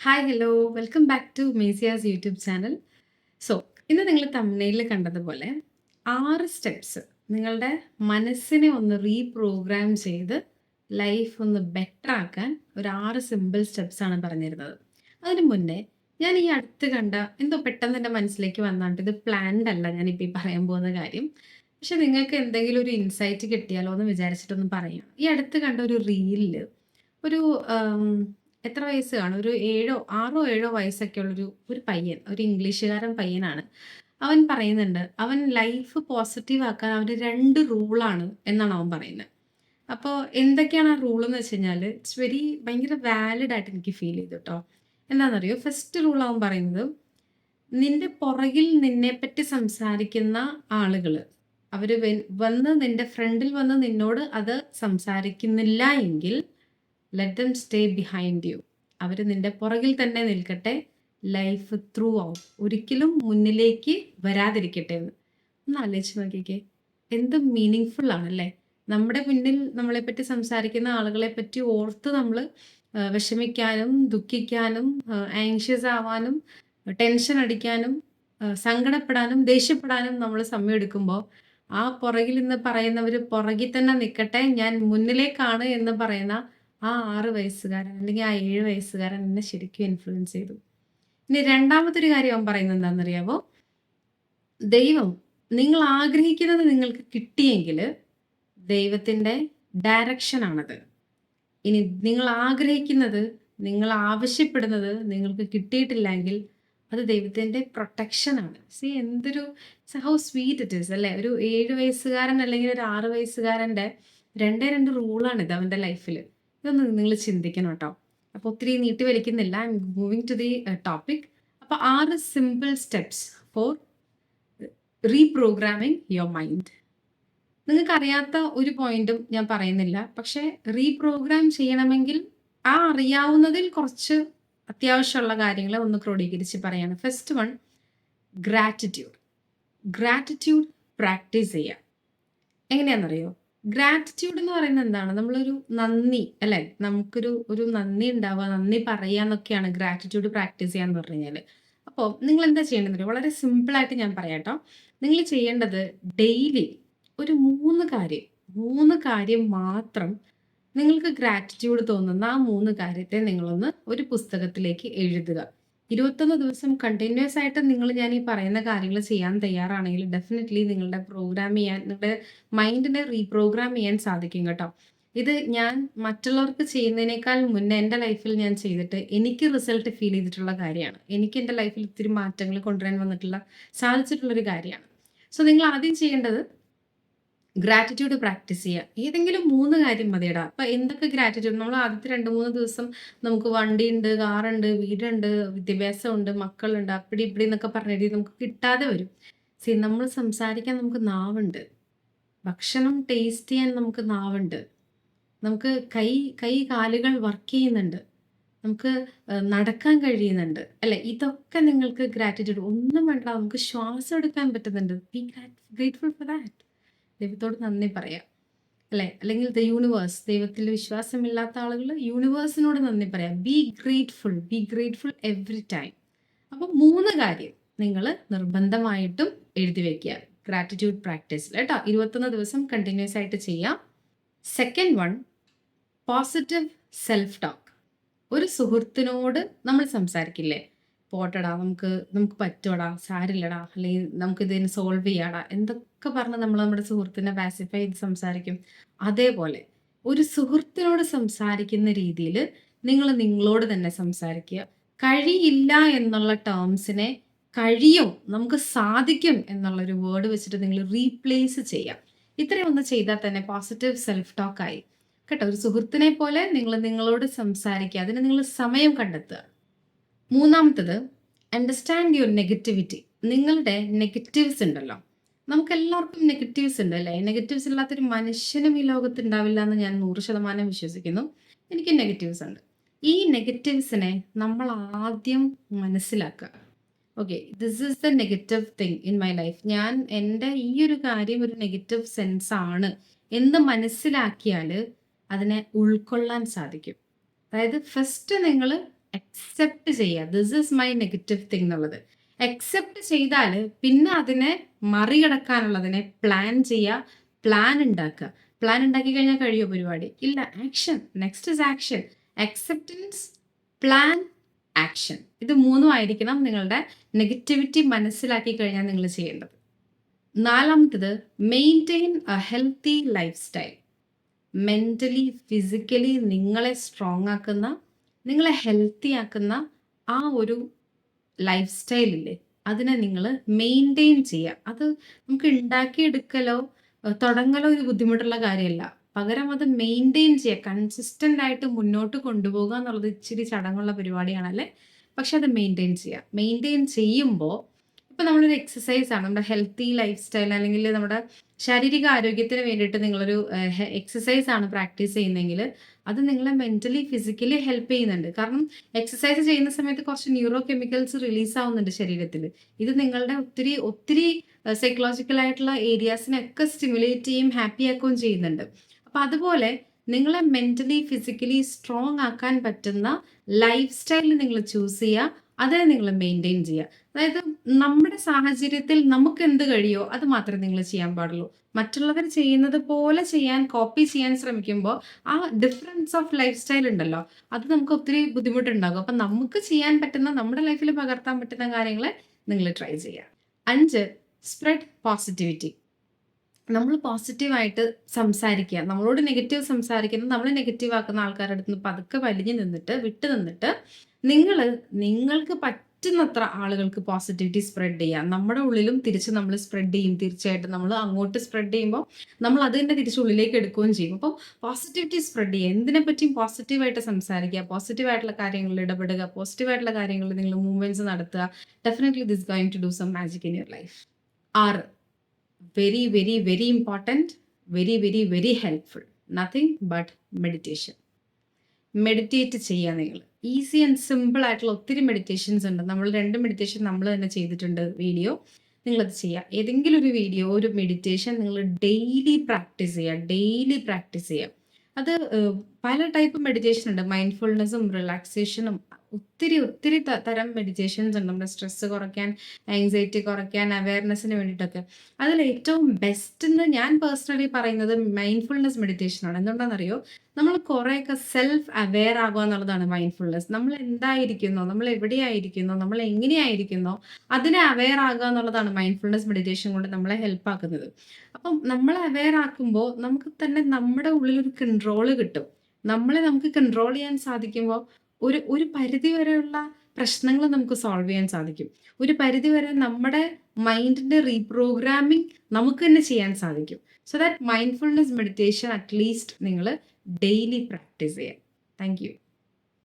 Hi hello welcome back to മേസിയാസ് YouTube channel so ഇന്ന് നിങ്ങൾ തമിഴ്നയിൽ കണ്ടതുപോലെ ആറ് സ്റ്റെപ്സ് നിങ്ങളുടെ മനസ്സിനെ ഒന്ന് റീപ്രോഗ്രാം ചെയ്ത് ലൈഫ് ഒന്ന് ബെറ്റർ ആക്കാൻ ഒരു ആറ് സിമ്പിൾ സ്റ്റെപ്സ് ആണ് പറഞ്ഞിരുന്നത്. അതിന് മുന്നേ ഞാൻ ഈ അടുത്ത് കണ്ട എന്തോ പെട്ടെന്ന് എന്റെ മനസ്സിലേക്ക് വന്നാണ്ട് ഇത് പ്ലാൻഡ് അല്ല ഞാനിപ്പോൾ ഈ പറയാൻ പോകുന്ന കാര്യം. പക്ഷെ നിങ്ങൾക്ക് എന്തെങ്കിലും ഒരു ഇൻസൈറ്റ് കിട്ടിയാലോ എന്ന് വിചാരിച്ചിട്ടൊന്ന് പറയാം. ഈ അടുത്ത് കണ്ട ഒരു റീലിൽ ഒരു എത്ര വയസ്സ് കാണും ഒരു ഏഴോ ആറോ ഏഴോ വയസ്സൊക്കെ ഉള്ളൊരു ഒരു പയ്യൻ ഒരു ഇംഗ്ലീഷുകാരൻ പയ്യനാണ്. അവൻ പറയുന്നുണ്ട് അവൻ ലൈഫ് പോസിറ്റീവ് ആക്കാൻ അവന് രണ്ട് റൂളാണ് എന്നാണ് അവൻ പറയുന്നത്. അപ്പോൾ എന്തൊക്കെയാണ് ആ റൂൾ എന്ന് വെച്ച് കഴിഞ്ഞാൽ ഇറ്റ്സ് വെരി ഭയങ്കര വാലിഡ് ആയിട്ട് എനിക്ക് ഫീൽ ചെയ്തു കേട്ടോ എന്താണെന്നറിയോ? ഫസ്റ്റ് റൂൾ അവൻ പറയുന്നത് നിന്റെ പുറകിൽ നിന്നെപ്പറ്റി സംസാരിക്കുന്ന ആളുകൾ അവർ വന്ന് നിന്റെ ഫ്രണ്ടിൽ വന്ന് നിന്നോട് അത് സംസാരിക്കുന്നില്ല എങ്കിൽ let them stay behind you അവർ നിന്റെ പുറകിൽ തന്നെ നിൽക്കട്ടെ. ലൈഫ് ത്രൂ ഔട്ട് ഒരിക്കലും മുന്നിലേക്ക് വരാതിരിക്കട്ടെ എന്ന്. ഒന്ന് ആലോചിച്ച് നോക്കിക്കേ. എന്ത് മീനിങ് ഫുൾ ആണല്ലേ നമ്മുടെ മുന്നിൽ നമ്മളെപ്പറ്റി സംസാരിക്കുന്ന ആളുകളെ പറ്റി ഓർത്ത് നമ്മൾ വിഷമിക്കാനും ദുഃഖിക്കാനും ആങ്ഷ്യസ് ആവാനും ടെൻഷൻ അടിക്കാനും സങ്കടപ്പെടാനും ദേഷ്യപ്പെടാനും നമ്മൾ സമയം എടുക്കുമ്പോൾ ആ പുറകിൽ നിന്ന് പറയുന്നവർ പുറകിൽ തന്നെ നിൽക്കട്ടെ ഞാൻ മുന്നിലേക്കാണ് എന്ന് പറയുന്ന ആ ആറ് വയസ്സുകാരൻ അല്ലെങ്കിൽ ആ ഏഴ് വയസ്സുകാരൻ എന്നെ ശരിക്കും ഇൻഫ്ലുവൻസ് ചെയ്തു. ഇനി രണ്ടാമത്തെ ഒരു കാര്യം അവൻ പറയുന്നത് എന്താണെന്നറിയാവോ? ദൈവം നിങ്ങൾ ആഗ്രഹിക്കുന്നത് നിങ്ങൾക്ക് കിട്ടിയെങ്കിൽ ദൈവത്തിന്റെ ഡയറക്ഷനാണത് ഇനി നിങ്ങൾ ആഗ്രഹിക്കുന്നത് നിങ്ങൾ ആവശ്യപ്പെടുന്നത് നിങ്ങൾക്ക് കിട്ടിയിട്ടില്ലെങ്കിൽ അത് ദൈവത്തിന്റെ പ്രൊട്ടക്ഷനാണ് സി എന്തൊരു ഹൗ സ്വീറ്റ് ഇറ്റ് ഈസ് അല്ലേ? ഒരു ഏഴ് വയസ്സുകാരൻ അല്ലെങ്കിൽ ഒരു ആറ് വയസ്സുകാരന്റെ രണ്ടേ രണ്ട് റൂളാണിത് അവന്റെ ലൈഫിൽ ഇതൊന്ന് നിങ്ങൾ ചിന്തിക്കണം കേട്ടോ. അപ്പോൾ ഒത്തിരി നീട്ടി വലിക്കുന്നില്ല. I'm moving to the topic അപ്പോൾ ആറ് simple steps for reprogramming your mind നിങ്ങൾക്കറിയാത്ത ഒരു പോയിന്റും ഞാൻ പറയുന്നില്ല. പക്ഷേ റീപ്രോഗ്രാം ചെയ്യണമെങ്കിൽ ആ അറിയാവുന്നതിൽ കുറച്ച് അത്യാവശ്യമുള്ള കാര്യങ്ങൾ ഒന്ന് ക്രോഡീകരിച്ച് പറയാണ്. First one gratitude gratitude practice ചെയ്യുക. എങ്ങനെയാണെന്നറിയോ? ഗ്രാറ്റിറ്റ്യൂഡ് എന്ന് പറയുന്നത് എന്താണ്? നമ്മളൊരു നന്ദി അല്ലെ? നമുക്കൊരു ഒരു നന്ദി ഉണ്ടാവുക നന്ദി പറയുക എന്നൊക്കെയാണ് ഗ്രാറ്റിറ്റ്യൂഡ് പ്രാക്ടീസ് ചെയ്യാന്ന് പറഞ്ഞു കഴിഞ്ഞാൽ അപ്പോൾ നിങ്ങൾ എന്താ ചെയ്യേണ്ടത് വളരെ സിമ്പിളായിട്ട് ഞാൻ പറയാം കേട്ടോ നിങ്ങൾ ചെയ്യേണ്ടത് ഡെയിലി ഒരു മൂന്ന് കാര്യം മൂന്ന് കാര്യം മാത്രം നിങ്ങൾക്ക് ഗ്രാറ്റിറ്റ്യൂഡ് തോന്നുന്ന ആ മൂന്ന് കാര്യത്തെ നിങ്ങളൊന്ന് ഒരു പുസ്തകത്തിലേക്ക് എഴുതുക. ഇരുപത്തൊന്ന് ദിവസം കണ്ടിന്യൂസ് ആയിട്ട് നിങ്ങൾ ഞാൻ ഈ പറയുന്ന കാര്യങ്ങൾ ചെയ്യാൻ തയ്യാറാണെങ്കിൽ ഡെഫിനറ്റ്ലി നിങ്ങളുടെ പ്രോഗ്രാം ചെയ്യാൻ നിങ്ങളുടെ മൈൻഡിനെ റീപ്രോഗ്രാം ചെയ്യാൻ സാധിക്കും കേട്ടോ. ഇത് ഞാൻ മറ്റുള്ളവർക്ക് ചെയ്യുന്നതിനേക്കാൾ മുന്നേ എന്റെ ലൈഫിൽ ഞാൻ ചെയ്തിട്ട് എനിക്ക് റിസൾട്ട് ഫീൽ ചെയ്തിട്ടുള്ള കാര്യമാണ്. എനിക്ക് എന്റെ ലൈഫിൽ ഒത്തിരി മാറ്റങ്ങൾ കൊണ്ടുവരാൻ വന്നിട്ടുള്ള സാധിച്ചിട്ടുള്ളൊരു കാര്യമാണ്. സോ നിങ്ങൾ ആദ്യം ചെയ്യേണ്ടത് ഗ്രാറ്റിറ്റ്യൂഡ് പ്രാക്ടീസ് ചെയ്യുക ഏതെങ്കിലും മൂന്ന് കാര്യം മതിയടാ. അപ്പൊ എന്തൊക്കെ ഗ്രാറ്റിറ്റ്യൂഡ് നമ്മൾ ആദ്യത്തെ രണ്ട് മൂന്ന് ദിവസം നമുക്ക് വണ്ടിയുണ്ട് കാറുണ്ട് വീടുണ്ട് വിദ്യാഭ്യാസമുണ്ട് മക്കളുണ്ട് അപ്പടി ഇപ്പടി എന്നൊക്കെ പറഞ്ഞിട്ട് നമുക്ക് കിട്ടാതെ വരും. സി നമ്മൾ സംസാരിക്കാൻ നമുക്ക് നാവുണ്ട്. ഭക്ഷണം ടേസ്റ്റ് ചെയ്യാൻ നമുക്ക് നാവുണ്ട്. നമുക്ക് കൈ കൈ കാലുകൾ വർക്ക് ചെയ്യുന്നുണ്ട്. നമുക്ക് നടക്കാൻ കഴിയുന്നുണ്ട്. അല്ലെ? ഇതൊക്കെ നിങ്ങൾക്ക് ഗ്രാറ്റിറ്റ്യൂഡ് ഒന്നും വേണ്ട നമുക്ക് ശ്വാസം എടുക്കാൻ പറ്റുന്നുണ്ട്. ബി ഗ്രേറ്റ്ഫുൾ ഫോർ ദാറ്റ് ദൈവത്തോട് നന്ദി പറയാം. അല്ലേ? അല്ലെങ്കിൽ ദ യൂണിവേഴ്സ് ദൈവത്തിൽ വിശ്വാസമില്ലാത്ത ആളുകൾ യൂണിവേഴ്സിനോട് നന്ദി പറയാം. Be grateful be grateful every time അപ്പം മൂന്ന് കാര്യം നിങ്ങൾ നിർബന്ധമായിട്ടും എഴുതി വെക്കുക. ഗ്രാറ്റിറ്റ്യൂഡ് പ്രാക്ടീസിൽ കേട്ടോ. ഇരുപത്തൊന്ന് ദിവസം കണ്ടിന്യൂസ് ആയിട്ട് ചെയ്യാം. Second one positive self talk ഒരു സുഹൃത്തിനോട് നമ്മൾ സംസാരിക്കില്ലേ? പോട്ടടാ നമുക്ക് നമുക്ക് പറ്റുമടാ സാരില്ലടാ അല്ലെങ്കിൽ നമുക്ക് ഇതിന് സോൾവ് ചെയ്യാടാ. എന്തൊക്കെ പറഞ്ഞ് നമ്മൾ നമ്മുടെ സുഹൃത്തിനെ പാസിഫൈ ചെയ്ത് സംസാരിക്കും. അതേപോലെ ഒരു സുഹൃത്തിനോട് സംസാരിക്കുന്ന രീതിയിൽ നിങ്ങൾ നിങ്ങളോട് തന്നെ സംസാരിക്കുക. കഴിയില്ല എന്നുള്ള ടേംസിനെ കഴിയും നമുക്ക് സാധിക്കും എന്നുള്ളൊരു വേർഡ് വെച്ചിട്ട് നിങ്ങൾ റീപ്ലേസ് ചെയ്യാം ഇത്രയും ഒന്ന് ചെയ്താൽ തന്നെ പോസിറ്റീവ് സെൽഫ് ടോക്കായി കേട്ടോ ഒരു സുഹൃത്തിനെ പോലെ നിങ്ങൾ നിങ്ങളോട് സംസാരിക്കുക അതിന് നിങ്ങൾ സമയം കണ്ടെത്തുക. മൂന്നാമത്തത് അണ്ടർസ്റ്റാൻഡ് യുവർ നെഗറ്റിവിറ്റി നിങ്ങളുടെ നെഗറ്റീവ്സ് ഉണ്ടല്ലോ. നമുക്ക് എല്ലാവർക്കും നെഗറ്റീവ്സ് ഉണ്ട് അല്ലേ? നെഗറ്റീവ്സ് ഇല്ലാത്തൊരു മനുഷ്യനും ഈ ലോകത്ത് ഉണ്ടാവില്ല എന്ന് ഞാൻ നൂറ് ശതമാനം വിശ്വസിക്കുന്നു. എനിക്ക് നെഗറ്റീവ്സ് ഉണ്ട്. ഈ നെഗറ്റീവ്സിനെ നമ്മൾ ആദ്യം മനസ്സിലാക്കുക. Okay this is the negative thing in my life ഞാൻ എന്റെ ഈ ഒരു കാര്യം ഒരു നെഗറ്റീവ് സെൻസ് ആണ് എന്ന് മനസ്സിലാക്കിയാൽ അതിനെ ഉൾക്കൊള്ളാൻ സാധിക്കും. അതായത് ഫസ്റ്റ് നിങ്ങൾ അക്സെപ്റ്റ് ചെയ്യുക. This is my negative thing എന്നുള്ളത്. അക്സെപ്റ്റ് ചെയ്താൽ പിന്നെ അതിനെ മറികടക്കാനുള്ളതിനെ പ്ലാൻ ചെയ്യുക പ്ലാൻ ഉണ്ടാക്കുക. പ്ലാൻ ഉണ്ടാക്കി കഴിഞ്ഞാൽ കഴിയുമോ പരിപാടി? ഇല്ല action next is action acceptance plan action ഇത് മൂന്നും ആയിരിക്കണം നിങ്ങളുടെ നെഗറ്റിവിറ്റി മനസ്സിലാക്കി കഴിഞ്ഞാൽ നിങ്ങൾ ചെയ്യേണ്ടത്. നാലാമത്തത് maintain a healthy lifestyle mentally physically നിങ്ങളെ സ്ട്രോങ് ആക്കുന്ന നിങ്ങളെ ഹെൽത്തി ആക്കുന്ന ആ ഒരു ലൈഫ് സ്റ്റൈലില്ലേ അതിനെ നിങ്ങൾ മെയിന്റെയിൻ ചെയ്യുക. അത് നമുക്ക് ഉണ്ടാക്കിയെടുക്കലോ തുടങ്ങലോ ഇത് ബുദ്ധിമുട്ടുള്ള കാര്യമല്ല പകരം അത് മെയിന്റെയിൻ ചെയ്യുക. കൺസിസ്റ്റന്റ് ആയിട്ട് മുന്നോട്ട് കൊണ്ടുപോകുക എന്നുള്ളത് ഇച്ചിരി ചടങ്ങുള്ള പരിപാടിയാണല്ലേ? പക്ഷെ അത് മെയിന്റെയിൻ ചെയ്യുക. മെയിന്റെയിൻ ചെയ്യുമ്പോൾ ഇപ്പം നമ്മളൊരു എക്സസൈസ് ആണ്. നമ്മുടെ ഹെൽത്തി ലൈഫ് സ്റ്റൈൽ അല്ലെങ്കിൽ നമ്മുടെ ശാരീരിക ആരോഗ്യത്തിന് വേണ്ടിയിട്ട് നിങ്ങളൊരു എക്സസൈസ് ആണ് പ്രാക്ടീസ് ചെയ്യുന്നതെങ്കിൽ അത് നിങ്ങളെ മെന്റലി ഫിസിക്കലി ഹെൽപ്പ് ചെയ്യുന്നുണ്ട്. കാരണം എക്സസൈസ് ചെയ്യുന്ന സമയത്ത് കുറച്ച് ന്യൂറോ കെമിക്കൽസ് റിലീസ് ആവുന്നുണ്ട് ശരീരത്തിൽ. ഇത് നിങ്ങളുടെ ഒത്തിരി ഒത്തിരി സൈക്കോളജിക്കൽ ആയിട്ടുള്ള ഏരിയാസിനൊക്കെ സ്റ്റിമുലേറ്റ് ചെയ്യും ഹാപ്പി ആക്കുകയും ചെയ്യുന്നുണ്ട്. അപ്പം അതുപോലെ നിങ്ങളെ മെന്റലി ഫിസിക്കലി സ്ട്രോങ് ആക്കാൻ പറ്റുന്ന ലൈഫ് സ്റ്റൈൽ നിങ്ങൾ ചൂസ് ചെയ്യുക. അതിനെ നിങ്ങൾ മെയിന്റെയിൻ ചെയ്യുക. അതായത് നമ്മുടെ സാഹചര്യത്തിൽ നമുക്ക് എന്ത് കഴിയോ അത് മാത്രമേ നിങ്ങൾ ചെയ്യാൻ പാടുള്ളൂ. മറ്റുള്ളവർ ചെയ്യുന്നത് പോലെ ചെയ്യാൻ കോപ്പി ചെയ്യാൻ ശ്രമിക്കുമ്പോൾ ആ ഡിഫറൻസ് ഓഫ് ലൈഫ് സ്റ്റൈൽ ഉണ്ടല്ലോ അത് നമുക്ക് ഒത്തിരി ബുദ്ധിമുട്ടുണ്ടാകും. അപ്പം നമുക്ക് ചെയ്യാൻ പറ്റുന്ന നമ്മുടെ ലൈഫിൽ പകർത്താൻ പറ്റുന്ന കാര്യങ്ങൾ നിങ്ങൾ ട്രൈ ചെയ്യുക. അഞ്ച് സ്പ്രെഡ് പോസിറ്റിവിറ്റി നമ്മൾ പോസിറ്റീവായിട്ട് സംസാരിക്കുക. നമ്മളോട് നെഗറ്റീവ് സംസാരിക്കുന്നത് നമ്മൾ നെഗറ്റീവ് ആക്കുന്ന ആൾക്കാരുടെ അടുത്ത് നിന്ന് പതുക്കെ വലിഞ്ഞു നിന്നിട്ട് വിട്ടു നിന്നിട്ട് നിങ്ങൾ നിങ്ങൾക്ക് പറ്റുന്നത്ര ആളുകൾക്ക് പോസിറ്റിവിറ്റി സ്പ്രെഡ് ചെയ്യാം. നമ്മുടെ ഉള്ളിലും തിരിച്ച് നമ്മൾ സ്പ്രെഡ് ചെയ്യും. തീർച്ചയായിട്ടും നമ്മൾ അങ്ങോട്ട് സ്പ്രെഡ് ചെയ്യുമ്പോൾ നമ്മൾ അത് തന്നെ തിരിച്ച് ഉള്ളിലേക്ക് എടുക്കുകയും ചെയ്യും. അപ്പോൾ പോസിറ്റിവിറ്റി സ്പ്രെഡ് ചെയ്യുക. എന്തിനെ പറ്റിയും പോസിറ്റീവായിട്ട് സംസാരിക്കുക. പോസിറ്റീവായിട്ടുള്ള കാര്യങ്ങളിൽ ഇടപെടുക. പോസിറ്റീവായിട്ടുള്ള കാര്യങ്ങളിൽ നിങ്ങൾ മൂവ്മെന്റ്സ് നടത്തുക. Definitely this going to do some magic in your life ആറ് very very very important very very very helpful nothing but meditation meditate ചെയ്യുക നിങ്ങൾ ഈസി ആൻഡ് സിമ്പിൾ ആയിട്ടുള്ള ഒത്തിരി മെഡിറ്റേഷൻസ് ഉണ്ട്. നമ്മൾ രണ്ട് മെഡിറ്റേഷൻ നമ്മൾ തന്നെ ചെയ്തിട്ടുണ്ട് വീഡിയോ നിങ്ങളത് ചെയ്യുക ഏതെങ്കിലും ഒരു വീഡിയോ ഒരു മെഡിറ്റേഷൻ നിങ്ങൾ ഡെയിലി പ്രാക്ടീസ് ചെയ്യുക ഡെയിലി പ്രാക്ടീസ് ചെയ്യുക അത് പല ടൈപ്പ് മെഡിറ്റേഷൻ ഉണ്ട്. മൈൻഡ്ഫുൾനെസ്സും റിലാക്സേഷനും ഒത്തിരി ഒത്തിരി തരം മെഡിറ്റേഷൻസ് ഉണ്ട്. നമ്മുടെ സ്ട്രെസ്സ് കുറയ്ക്കാൻ ആങ്സൈറ്റി കുറയ്ക്കാൻ അവയർനെസ്സിന് വേണ്ടിയിട്ടൊക്കെ. അതിൽ ഏറ്റവും ബെസ്റ്റ് എന്ന് ഞാൻ പേഴ്സണലി പറയുന്നത് മൈൻഡ്ഫുൾനെസ് മെഡിറ്റേഷൻ ആണ്. എന്തുകൊണ്ടാണെന്നറിയോ? നമ്മൾ കുറേയൊക്കെ സെൽഫ് അവെയർ ആകുക എന്നുള്ളതാണ് മൈൻഡ്ഫുൾനെസ് നമ്മൾ എന്തായിരിക്കുന്നോ നമ്മൾ എവിടെയായിരിക്കുന്നോ നമ്മൾ എങ്ങനെയായിരിക്കുന്നോ അതിനെ അവെയർ ആകുക എന്നുള്ളതാണ് മൈൻഡ്ഫുൾനെസ് മെഡിറ്റേഷൻ കൊണ്ട് നമ്മളെ ഹെൽപ്പ് ആക്കുന്നത്. അപ്പം നമ്മൾ അവെയർ ആക്കുമ്പോൾ നമുക്ക് തന്നെ നമ്മുടെ ഉള്ളിൽ ഒരു കൺട്രോൾ കിട്ടും. നമ്മളെ നമുക്ക് കൺട്രോൾ ചെയ്യാൻ സാധിക്കുമ്പോൾ ഒരു ഒരു പരിധി വരെയുള്ള പ്രശ്നങ്ങൾ നമുക്ക് സോൾവ് ചെയ്യാൻ സാധിക്കും. ഒരു പരിധി വരെ നമ്മുടെ മൈൻഡിന്റെ റീപ്രോഗ്രാമിംഗ് നമുക്ക് തന്നെ ചെയ്യാൻ സാധിക്കും. So that mindfulness meditation at least നിങ്ങൾ ഡെയിലി പ്രാക്ടീസ് ചെയ്യാം. താങ്ക്